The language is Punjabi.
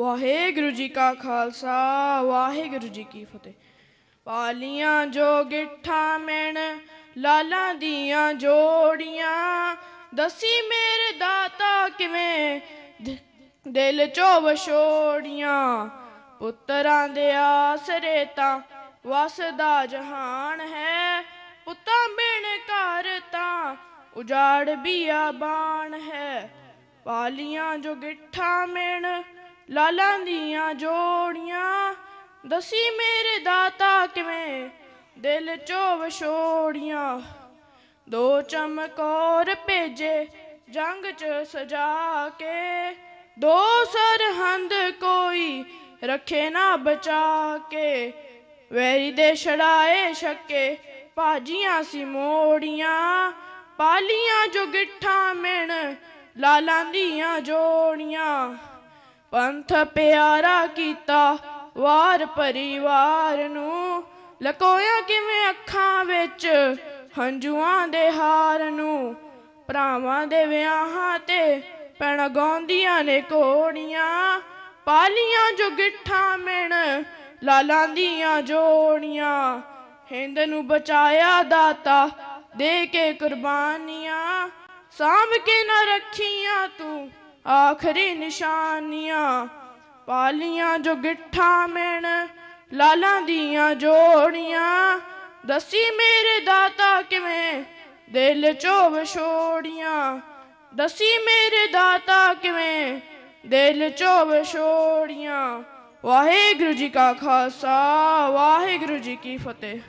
ਵਾਹਿਗੁਰੂ ਜੀ ਕਾ ਖਾਲਸਾ, ਵਾਹਿਗੁਰੂ ਜੀ ਕੀ ਫਤਿਹ। ਪਾਲੀਆਂ ਜੋ ਗਿੱਠਾਂ ਮੈਣ, ਲਾਲਾਂ ਦੀਆਂ ਜੋੜੀਆਂ। ਦਸੀ ਮੇਰੇ ਦਾਤਾ ਕਿਵੇਂ ਦਿਲ ਚੋਂ ਵਛੋੜੀਆਂ। ਪੁੱਤਰਾਂ ਦੇ ਆਸਰੇ ਤਾਂ ਵਸਦਾ ਜਹਾਨ ਹੈ, ਪੁੱਤਾਂ ਬਿਨ ਘਰ ਤਾਂ ਉਜਾੜ ਬੀਆਬਾਨ ਹੈ। ਪਾਲੀਆਂ ਜੋ ਗਿੱਠਾਂ ਮਿਣ ਲਾਲਾਂ ਦੀਆਂ ਜੋੜੀਆਂ। ਦਸੀ ਮੇਰੇ ਦਾਤਾ ਕਿਵੇਂ ਦਿਲ ਚੋਂ ਵਿਛੋੜੀਆਂ ਦੋ ਚਮਕੌਰ ਭੇਜੇ ਜੰਗ ਚ ਸਜਾ ਕੇ। ਦੋ ਸਰਹੰਦ ਕੋਈ ਰੱਖੇ ਨਾ ਬਚਾ ਕੇ। ਵੈਰੀ ਦੇ ਛੜਾਏ ਛੱਕੇ ਭਾਜੀਆਂ ਸੀ ਮੋੜੀਆਂ। ਪਾਲੀਆਂ ਜੋ ਗਿੱਠਾਂ ਮਿਣ ਲਾਲਾਂ ਦੀਆਂ ਜੋੜੀਆਂ। ਪੰਥ ਪਿਆਰਾ ਕੀਤਾ, ਵਾਰ ਪਰਿਵਾਰ ਨੂੰ ਲਕੋਇਆ ਕਿਵੇਂ ਅੱਖਾਂ ਵਿੱਚ, ਹੰਝੂਆਂ ਦੇ ਹਾਰ ਨੂੰ, ਭਰਾਵਾਂ ਦੇ ਵਿਆਹਾਂ ਤੇ ਪੈਣ ਗਾਉਂਦੀਆਂ ਨੇ ਕੋੜੀਆਂ ਪਾਲੀਆਂ ਜੋ ਗਿੱਠਾਂ ਮਿਣ, ਲਾਲਾਂ ਦੀਆਂ ਜੋੜੀਆਂ, ਹਿੰਦ ਨੂੰ ਬਚਾਇਆ ਦਾਤਾ ਦੇ ਕੇ ਕੁਰਬਾਨੀਆਂ, ਸਾਂਭ ਕੇ ਨਾ ਰੱਖੀਆਂ ਤੂੰ ਆਖਰੀ ਨਿਸ਼ਾਨੀਆਂ ਪਾਲੀਆਂ ਜੋ ਗਿੱਠਾਂ ਮੈਣ, ਲਾਲਾਂ ਦੀਆਂ ਜੋੜੀਆਂ। ਦਸੀ ਮੇਰੇ ਦਾਤਾ ਕਿਵੇਂ ਦਿਲ ਚੋਂ ਵਿਛੋੜੀਆਂ ਦਸੀ ਮੇਰੇ ਦਾਤਾ ਕਿਵੇਂ ਦਿਲ ਚੋਂ ਵਿਛੋੜੀਆਂ ਵਾਹਿਗੁਰੂ ਜੀ ਕਾ ਖਾਲਸਾ, ਵਾਹਿਗੁਰੂ ਜੀ ਕੀ ਫਤਿਹ।